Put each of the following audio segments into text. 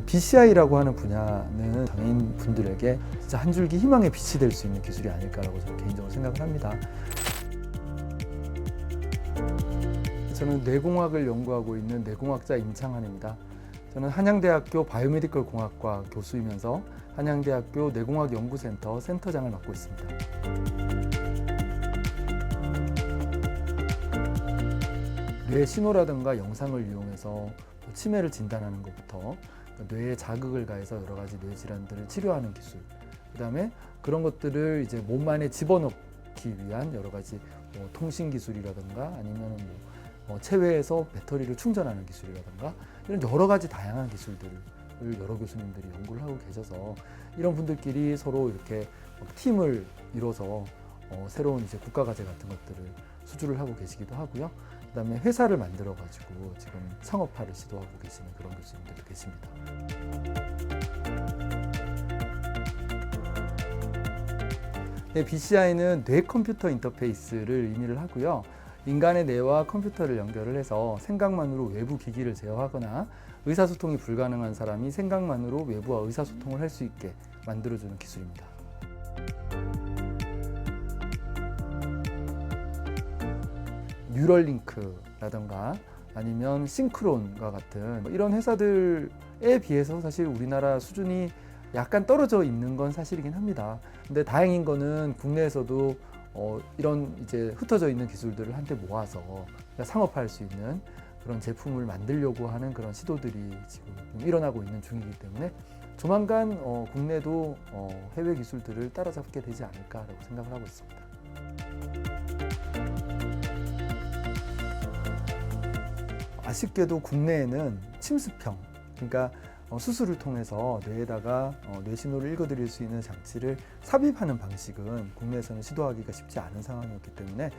BCI라고 하는 분야는 장애인 분들에게 진짜 한 줄기 희망의 빛이 될 수 있는 기술이 아닐까라고 저는 개인적으로 생각을 합니다. 저는 뇌공학을 연구하고 있는 뇌공학자 임창환입니다. 저는 한양대학교 바이오메디컬 공학과 교수이면서 한양대학교 뇌공학 연구센터 센터장을 맡고 있습니다. 뇌 신호라든가 영상을 이용해서 뭐 치매를 진단하는 것부터 뇌에 자극을 가해서 여러 가지 뇌 질환들을 치료하는 기술, 그다음에 그런 것들을 이제 몸 안에 집어넣기 위한 여러 가지 뭐 통신 기술이라든가 아니면 뭐 어, 체외에서 배터리를 충전하는 기술이라든가 이런 여러 가지 다양한 기술들을 여러 교수님들이 연구를 하고 계셔서 이런 분들끼리 서로 이렇게 막 팀을 이뤄서 어, 새로운 이제 국가과제 같은 것들을 수주를 하고 계시기도 하고요. 그다음에 회사를 만들어 가지고 지금 상업화를 시도하고 계시는 그런 교수님들도 계십니다. 네, BCI는 뇌 컴퓨터 인터페이스를 의미를 하고요. 인간의 뇌와 컴퓨터를 연결을 해서 생각만으로 외부 기기를 제어하거나 의사소통이 불가능한 사람이 생각만으로 외부와 의사소통을 할 수 있게 만들어주는 기술입니다. 뉴럴링크라던가 아니면 싱크론과 같은 뭐 이런 회사들에 비해서 사실 우리나라 수준이 약간 떨어져 있는 건 사실이긴 합니다. 근데 다행인 거는 국내에서도 어, 이런 이제 흩어져 있는 기술들을 한데 모아서 상업화할 수 있는 그런 제품을 만들려고 하는 그런 시도들이 지금 일어나고 있는 중이기 때문에 조만간 어, 국내도 어, 해외 기술들을 따라잡게 되지 않을까라고 생각을 하고 있습니다. 아쉽게도 국내에는 침습형, 그러니까 어, 수술을 통해서 뇌에다가 어, 뇌신호를 읽어드릴 수 있는 장치를 삽입하는 방식은 국내에서는 시도하기가 쉽지 않은 상황이었기 때문에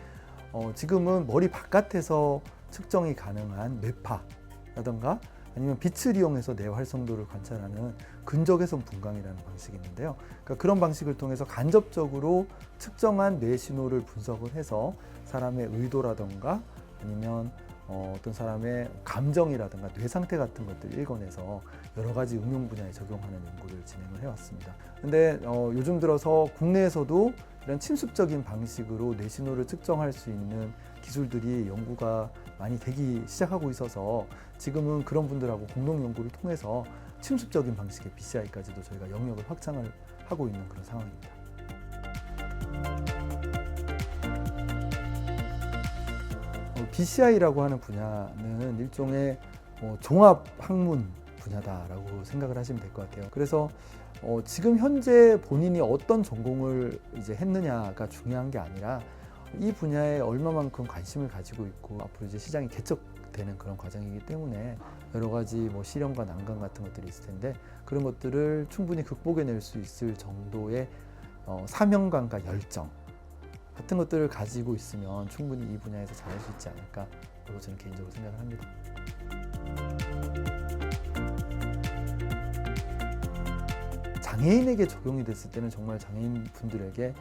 어, 지금은 머리 바깥에서 측정이 가능한 뇌파라던가 아니면 빛을 이용해서 뇌 활성도를 관찰하는 근적외선 분광이라는 방식이 있는데요. 그러니까 그런 방식을 통해서 간접적으로 측정한 뇌 신호를 분석을 해서 사람의 의도라던가 아니면 어, 어떤 사람의 감정이라든가 뇌 상태 같은 것들을 읽어내서 여러 가지 응용 분야에 적용하는 연구를 진행을 해왔습니다. 근데 어, 요즘 들어서 국내에서도 이런 침습적인 방식으로 뇌 신호를 측정할 수 있는 기술들이 연구가 많이 되기 시작하고 있어서 지금은 그런 분들하고 공동 연구를 통해서 침습적인 방식의 BCI까지도 저희가 영역을 확장을 하고 있는 그런 상황입니다. BCI라고 하는 분야는 일종의 어, 종합 학문 분야다라고 생각을 하시면 될 것 같아요. 그래서 어, 지금 현재 본인이 어떤 전공을 이제 했느냐가 중요한 게 아니라 이 분야에 얼마만큼 관심을 가지고 있고 앞으로 이제 시장이 개척되는 그런 과정이기 때문에 여러 가지 뭐 시련과 난관 같은 것들이 있을 텐데 그런 것들을 충분히 극복해낼 수 있을 정도의 어, 사명감과 열정 같은 것들을 가지고 있으면 충분히 이 분야에서 잘할 수 있지 않을까라고 저는 개인적으로 생각을 합니다. 장애인에게 적용이 됐을 때는 정말 장애인 분들에게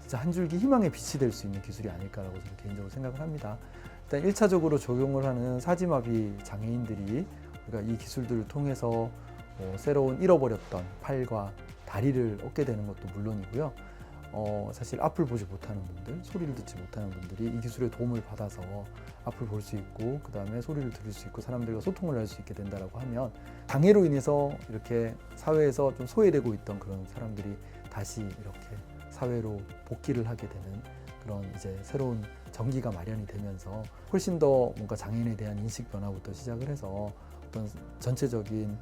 진짜 한 줄기 희망의 빛이 될 수 있는 기술이 아닐까라고 저는 개인적으로 생각을 합니다. 일단 1차적으로 적용을 하는 사지마비 장애인들이 우리가 이 기술들을 통해서 뭐 새로운 잃어버렸던 팔과 다리를 얻게 되는 것도 물론이고요. 어, 사실 앞을 보지 못하는 분들, 소리를 듣지 못하는 분들이 이 기술의 도움을 받아서 앞을 볼 수 있고 그 다음에 소리를 들을 수 있고 사람들과 소통을 할 수 있게 된다라고 하면 장애로 인해서 이렇게 사회에서 좀 소외되고 있던 그런 사람들이 다시 이렇게 사회로 복귀를 하게 되는 그런 이제 새로운 전기가 마련이 되면서 훨씬 더 뭔가 장애인에 대한 인식 변화부터 시작을 해서 어떤 전체적인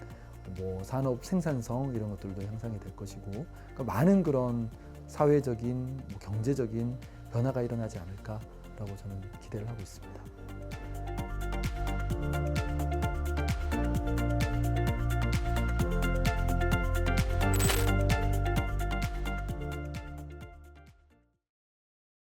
뭐 산업 생산성 이런 것들도 향상이 될 것이고 그러니까 많은 그런 사회적인 뭐 경제적인 변화가 일어나지 않을까라고 저는 기대를 하고 있습니다.